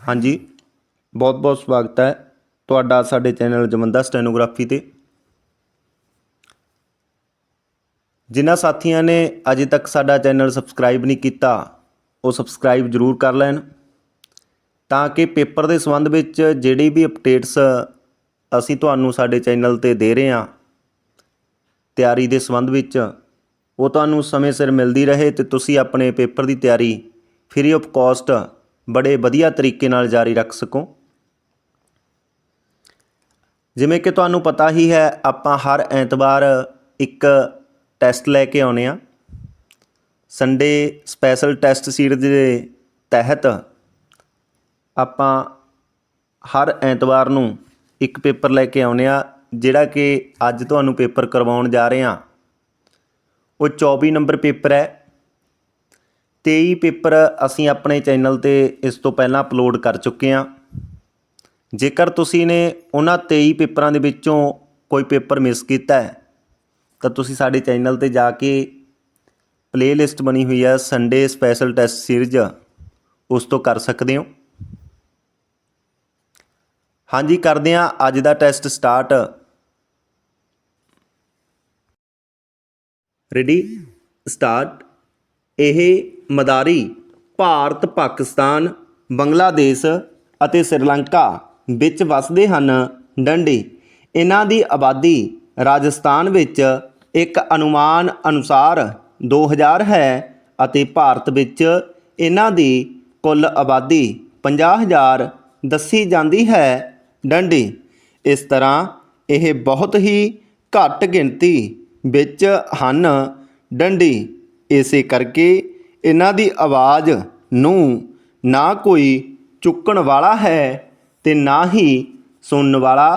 ਹਾਂਜੀ। ਬਹੁਤ ਬਹੁਤ ਸਵਾਗਤ ਹੈ ਤੁਹਾਡਾ ਸਾਡੇ ਚੈਨਲ ਜਮੰਦਾ ਸਟੈਨੋਗ੍ਰਾਫੀ ਤੇ। ਜਿਨ੍ਹਾਂ ਸਾਥੀਆਂ ਨੇ ਅਜੇ ਤੱਕ ਸਾਡਾ ਚੈਨਲ ਸਬਸਕ੍ਰਾਈਬ ਨਹੀਂ ਕੀਤਾ, ਉਹ ਸਬਸਕ੍ਰਾਈਬ ਜ਼ਰੂਰ ਕਰ ਲੈਣ ਤਾਂ ਕਿ ਪੇਪਰ ਦੇ ਸੰਬੰਧ ਵਿੱਚ ਜਿਹੜੀ ਵੀ ਅਪਡੇਟਸ ਅਸੀਂ ਤੁਹਾਨੂੰ ਸਾਡੇ ਚੈਨਲ ਤੇ ਦੇ ਰਹੇ ਹਾਂ, ਤਿਆਰੀ ਦੇ ਸੰਬੰਧ ਵਿੱਚ, ਉਹ ਤੁਹਾਨੂੰ ਸਮੇਂ ਸਿਰ ਮਿਲਦੀ ਰਹੇ ਤੇ ਤੁਸੀਂ ਆਪਣੇ ਪੇਪਰ ਦੀ ਤਿਆਰੀ ਫ੍ਰੀ ਆਫ ਕਾਸਟ ਬੜੇ ਵਧੀਆ ਤਰੀਕੇ ਨਾਲ ਜਾਰੀ ਰੱਖ ਸਕੋ। ਜਿਵੇਂ ਕਿ ਤੁਹਾਨੂੰ ਪਤਾ ਹੀ ਹੈ, ਆਪਾਂ ਹਰ ਐਤਵਾਰ ਇੱਕ ਟੈਸਟ ਲੈ ਕੇ ਆਉਨੇ ਆ ਸੰਡੇ ਸਪੈਸ਼ਲ ਟੈਸਟ ਸੀਰੀਜ਼ ਦੇ ਤਹਿਤ ਆਪਾਂ ਹਰ ਐਤਵਾਰ ਨੂੰ ਇੱਕ ਪੇਪਰ ਲੈ ਕੇ ਆਉਨੇ ਆ ਜਿਹੜਾ ਕਿ ਅੱਜ ਤੁਹਾਨੂੰ ਪੇਪਰ ਕਰਵਾਉਣ ਜਾ ਰਹੇ ਹਾਂ। ਉਹ 24 ਨੰਬਰ ਪੇਪਰ ਹੈ। 23 ਪੇਪਰ ਅਸੀਂ ਆਪਣੇ ਚੈਨਲ ਤੇ ਇਸ ਤੋਂ ਪਹਿਲਾਂ ਅਪਲੋਡ ਕਰ ਚੁੱਕੇ ਹਾਂ। ਜੇਕਰ ਤੁਸੀਂ ਨੇ ਉਹਨਾਂ 23 ਪੇਪਰਾਂ ਦੇ ਵਿੱਚੋਂ ਕੋਈ ਪੇਪਰ ਮਿਸ ਕੀਤਾ ਹੈ, ਤਾਂ ਤੁਸੀਂ ਸਾਡੇ ਚੈਨਲ ਤੇ ਜਾ ਕੇ ਪਲੇਲਿਸਟ ਬਣੀ ਹੋਈ ਹੈ ਸੰਡੇ ਸਪੈਸ਼ਲ ਟੈਸਟ ਸੀਰੀਜ਼ ਉਸ ਤੋਂ ਕਰ ਸਕਦੇ ਹੋ। ਹਾਂਜੀ, ਕਰਦੇ ਹਾਂ ਅੱਜ ਦਾ ਟੈਸਟ ਸਟਾਰਟ ਰੈਡੀ ਸਟਾਰਟ ਇਹ ਮਦਾਰੀ ਭਾਰਤ, ਪਾਕਿਸਤਾਨ, ਬੰਗਲਾਦੇਸ਼ ਅਤੇ ਸ੍ਰੀਲੰਕਾ ਵਿੱਚ ਵੱਸਦੇ ਹਨ। ਡੰਡੀ, ਇਹਨਾਂ ਦੀ ਆਬਾਦੀ ਰਾਜਸਥਾਨ ਵਿੱਚ ਇੱਕ ਅਨੁਮਾਨ ਅਨੁਸਾਰ 2000 ਹੈ ਅਤੇ ਭਾਰਤ ਵਿੱਚ ਇਹਨਾਂ ਦੀ ਕੁੱਲ ਆਬਾਦੀ 50000 ਦੱਸੀ ਜਾਂਦੀ ਹੈ। ਡੰਡੀ, ਇਸ ਤਰ੍ਹਾਂ ਇਹ ਬਹੁਤ ਹੀ ਘੱਟ ਗਿਣਤੀ ਵਿੱਚ ਹਨ। ਡੰਡੀ ਇਸੇ ਕਰਕੇ ਇਹਨਾਂ ਦੀ ਆਵਾਜ਼ ਨੂੰ ਨਾ ਕੋਈ ਚੁੱਕਣ ਵਾਲਾ ਹੈ ਤੇ ਨਾ ਹੀ ਸੁਣਨ ਵਾਲਾ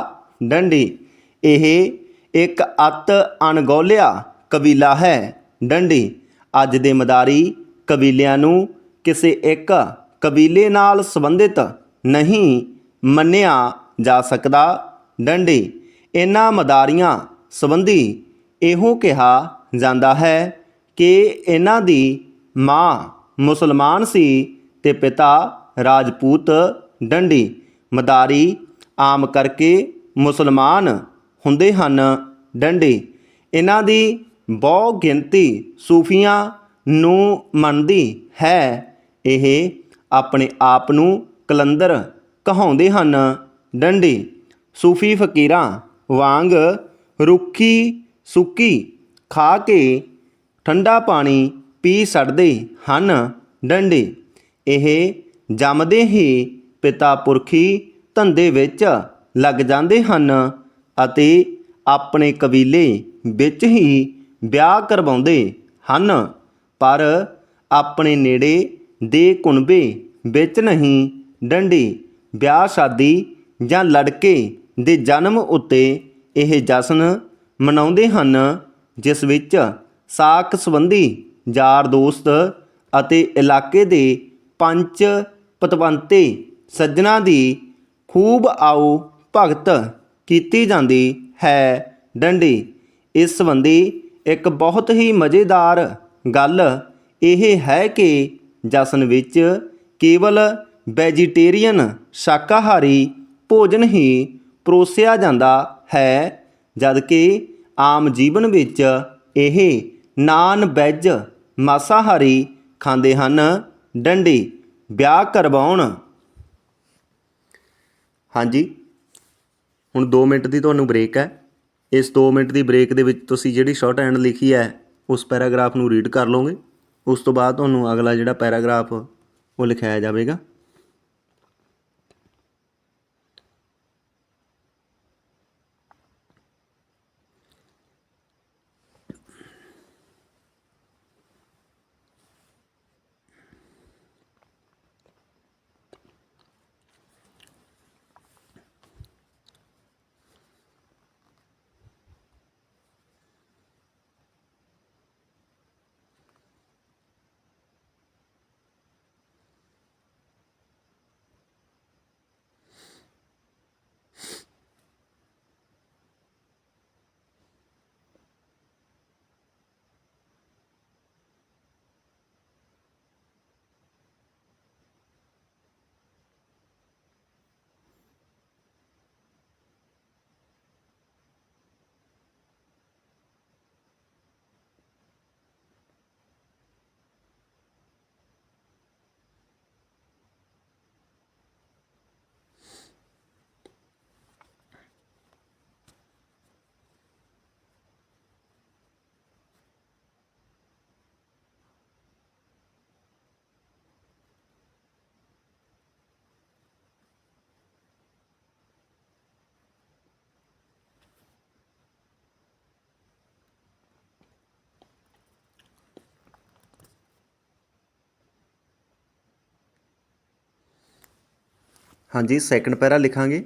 ਡੰਡੀ। ਇਹ ਇੱਕ ਅਤ ਅਣਗੌਲਿਆ ਕਬੀਲਾ ਹੈ ਡੰਡੀ। ਅੱਜ ਦੇ ਮਦਾਰੀ ਕਬੀਲਿਆਂ ਨੂੰ ਕਿਸੇ ਇੱਕ ਕਬੀਲੇ ਨਾਲ ਸੰਬੰਧਿਤ ਨਹੀਂ ਮੰਨਿਆ ਜਾ ਸਕਦਾ ਡੰਡੀ। ਇਹਨਾਂ ਮਦਾਰੀਆਂ ਸੰਬੰਧੀ ਇਹੋ ਕਿਹਾ ਜਾਂਦਾ ਹੈ ਕਿ ਇਹਨਾਂ ਦੀ ਮਾਂ ਮੁਸਲਮਾਨ ਸੀ ਤੇ ਪਿਤਾ ਰਾਜਪੂਤ ਡੰਡੀ। ਮਦਾਰੀ ਆਮ ਕਰਕੇ ਮੁਸਲਮਾਨ ਹੁੰਦੇ ਹਨ ਡੰਡੀ। ਇਹਨਾਂ ਦੀ ਬਹੁ ਗਿਣਤੀ ਸੂਫੀਆਂ ਨੂੰ ਮੰਨਦੀ ਹੈ। ਇਹ ਆਪਣੇ ਆਪ ਨੂੰ ਕਲੰਦਰ ਕਹਾਉਂਦੇ ਹਨ ਡੰਡੀ। ਸੂਫੀ ਫਕੀਰਾਂ ਵਾਂਗ ਰੁੱਖੀ ਸੁੱਕੀ ਖਾ ਕੇ ਠੰਡਾ ਪਾਣੀ ਪੀ ਛੱਡਦੇ ਹਨ, ਡੰਡੇ। ਇਹ ਜੰਮਦੇ ਹੀ ਪਿਤਾ ਪੁਰਖੀ ਧੰਦੇ ਵਿੱਚ ਲੱਗ ਜਾਂਦੇ ਹਨ ਅਤੇ ਆਪਣੇ ਕਬੀਲੇ ਵਿੱਚ ਹੀ ਵਿਆਹ ਕਰਵਾਉਂਦੇ ਹਨ, ਪਰ ਆਪਣੇ ਨੇੜੇ ਦੇ ਕੁਨਬੇ ਵਿੱਚ ਨਹੀਂ, ਡੰਡੀ, ਵਿਆਹ ਸ਼ਾਦੀ ਜਾਂ ਲੜਕੇ ਦੇ ਜਨਮ ਉੱਤੇ ਇਹ ਜਸ਼ਨ ਮਨਾਉਂਦੇ ਹਨ, ਜਿਸ ਵਿੱਚ ਸਾਕ ਸੰਬੰਧੀ ਯਾਰ ਦੋਸਤ ਅਤੇ ਇਲਾਕੇ ਦੇ ਪੰਚ ਪਤਵੰਤੇ ਸੱਜਣਾ ਦੀ ਖੂਬ ਆਓ ਭਗਤ ਕੀਤੀ ਜਾਂਦੀ ਹੈ ਡੰਡੀ। ਇਸ ਸੰਬੰਧੀ ਇੱਕ ਬਹੁਤ ਹੀ ਮਜ਼ੇਦਾਰ ਗੱਲ ਇਹ ਹੈ ਕਿ ਜਸ਼ਨ ਵਿੱਚ ਕੇਵਲ ਵੈਜੀਟੇਰੀਅਨ ਸ਼ਾਕਾਹਾਰੀ ਭੋਜਨ ਹੀ ਪਰੋਸਿਆ ਜਾਂਦਾ ਹੈ, ਜਦਕਿ ਆਮ ਜੀਵਨ ਵਿੱਚ ਇਹ ਨਾਨ ਵੈਜ ਮਾਸਾਹਾਰੀ ਖਾਂਦੇ ਹਨ। ਡੰਡੀ, ਵਿਆਹ ਕਰਵਾਉਣ। ਹਾਂਜੀ। ਹੁਣ 2 ਮਿੰਟ ਦੀ ਤੁਹਾਨੂੰ ਬ੍ਰੇਕ ਹੈ। ਇਸ 2 ਮਿੰਟ ਦੀ ਬ੍ਰੇਕ ਦੇ ਵਿੱਚ ਤੁਸੀਂ ਜਿਹੜੀ ਸ਼ਾਰਟ ਹੈਂਡ ਲਿਖੀ ਹੈ, ਉਸ ਪੈਰਾਗ੍ਰਾਫ ਨੂੰ ਰੀਡ ਕਰ ਲਓਗੇ। ਉਸ ਤੋਂ ਬਾਅਦ ਤੁਹਾਨੂੰ ਅਗਲਾ ਜਿਹੜਾ ਪੈਰਾਗ੍ਰਾਫ, ਉਹ ਲਿਖਾਇਆ ਜਾਵੇਗਾ। ਹਾਂਜੀ ਸੈਕੰਡ ਪੈਰਾ ਲਿਖਾਂਗੇ।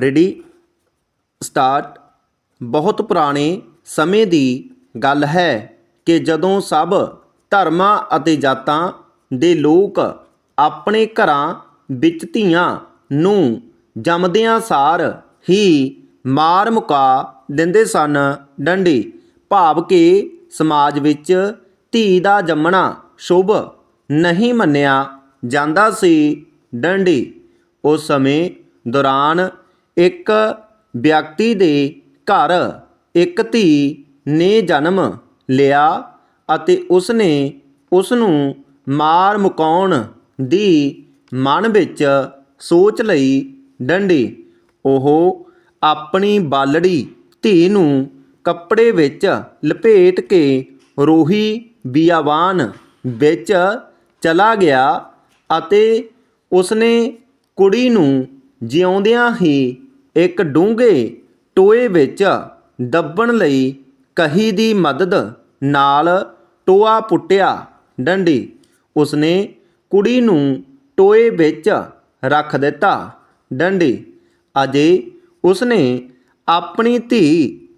ਰੈਡੀ ਸਟਾਰਟ ਬਹੁਤ ਪੁਰਾਣੇ ਸਮੇਂ ਦੀ ਗੱਲ ਹੈ ਕਿ ਜਦੋਂ ਸਭ ਧਰਮਾਂ ਅਤੇ ਜਾਤਾਂ ਦੇ ਲੋਕ ਆਪਣੇ ਘਰਾਂ ਵਿੱਚ ਧੀਆਂ ਨੂੰ ਜੰਮਦਿਆਂ ਸਾਰ ਹੀ ਮਾਰ ਮੁਕਾ ਦਿੰਦੇ ਸਨ। ਡੰਡੀ ਭਾਵ ਕਿ ਸਮਾਜ ਵਿੱਚ ਧੀ ਦਾ ਜੰਮਣਾ ਸ਼ੁਭ ਨਹੀਂ ਮੰਨਿਆ ਜਾਂਦਾ ਸੀ। ਡੰਡੀ ਉਸ ਸਮੇਂ ਦੌਰਾਨ ਇੱਕ ਵਿਅਕਤੀ ਦੇ ਘਰ ਇੱਕ ਧੀ ਨੇ ਜਨਮ ਲਿਆ ਅਤੇ ਉਸਨੇ ਉਸ ਨੂੰ ਮਾਰ ਮੁਕਾਉਣ ਦੀ ਮਨ ਵਿੱਚ ਸੋਚ ਲਈ। ਡੰਡੀ ਉਹ ਆਪਣੀ ਬਾਲੜੀ ਧੀ ਨੂੰ ਕੱਪੜੇ ਵਿੱਚ ਲਪੇਟ ਕੇ ਰੋਹੀ ਬਿਆਵਾਨ ਵਿੱਚ ਚਲਾ ਗਿਆ ਅਤੇ ਉਸਨੇ ਕੁੜੀ ਨੂੰ ਜਿਉਂਦਿਆਂ ਹੀ ਇੱਕ ਡੂੰਘੇ ਟੋਏ ਵਿੱਚ ਦੱਬਣ ਲਈ ਕਹੀ ਦੀ ਮਦਦ ਨਾਲ ਟੋਆ ਪੁੱਟਿਆ। ਡੰਡੀ, ਉਸਨੇ ਕੁੜੀ ਨੂੰ ਟੋਏ ਵਿੱਚ ਰੱਖ ਦਿੱਤਾ। ਡੰਡੀ, ਅਜੇ ਉਸਨੇ ਆਪਣੀ ਧੀ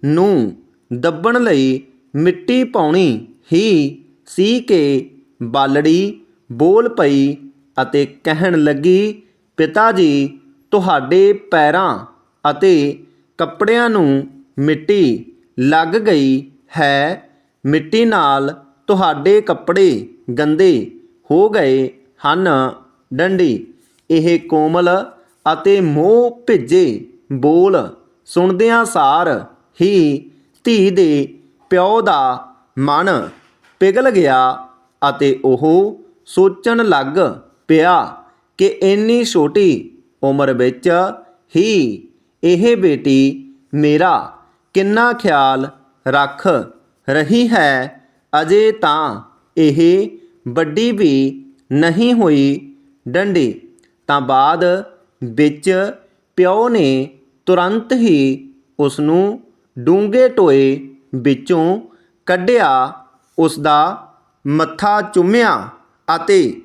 ਨੂੰ ਦੱਬਣ ਲਈ ਮਿੱਟੀ ਪਾਉਣੀ ਹੀ ਸੀ ਕਿ ਬਾਲੜੀ ਬੋਲ ਪਈ ਅਤੇ ਕਹਿਣ ਲੱਗੀ, ਪਿਤਾ ਜੀ, ਤੁਹਾਡੇ ਪੈਰਾਂ ਅਤੇ ਕੱਪੜਿਆਂ ਨੂੰ ਮਿੱਟੀ ਲੱਗ ਗਈ ਹੈ। ਮਿੱਟੀ ਨਾਲ ਤੁਹਾਡੇ ਕੱਪੜੇ ਗੰਦੇ ਹੋ ਗਏ ਹਨ। ਡੰਡੀ, ਇਹ ਕੋਮਲ ਅਤੇ ਮੋਹ ਭਿੱਜੇ ਬੋਲ ਸੁਣਦਿਆਂ ਸਾਰ ਹੀ ਧੀ ਦੇ ਪਿਓ ਦਾ ਮਨ ਪਿਘਲ ਗਿਆ ਅਤੇ ਉਹ ਸੋਚਣ ਲੱਗ ਪਿਆ ਕਿ ਇੰਨੀ ਛੋਟੀ ਉਮਰ ਵਿੱਚ ਹੀ ਇਹ ਬੇਟੀ ਮੇਰਾ ਕਿੰਨਾ ਖਿਆਲ ਰੱਖ ਰਹੀ ਹੈ। ਅਜੇ ਤਾਂ ਇਹ ਵੱਡੀ ਵੀ ਨਹੀਂ ਹੋਈ ਡੰਡੀ। ਤਾਂ ਬਾਅਦ ਵਿੱਚ ਪਿਓ ਨੇ ਤੁਰੰਤ ਹੀ ਉਸ ਨੂੰ ਡੂੰਘੇ ਟੋਏ ਵਿੱਚੋਂ ਕੱਢਿਆ ਉਸ ਦਾ ਮੱਥਾ ਚੁੰਮਿਆ। ਅਤੇ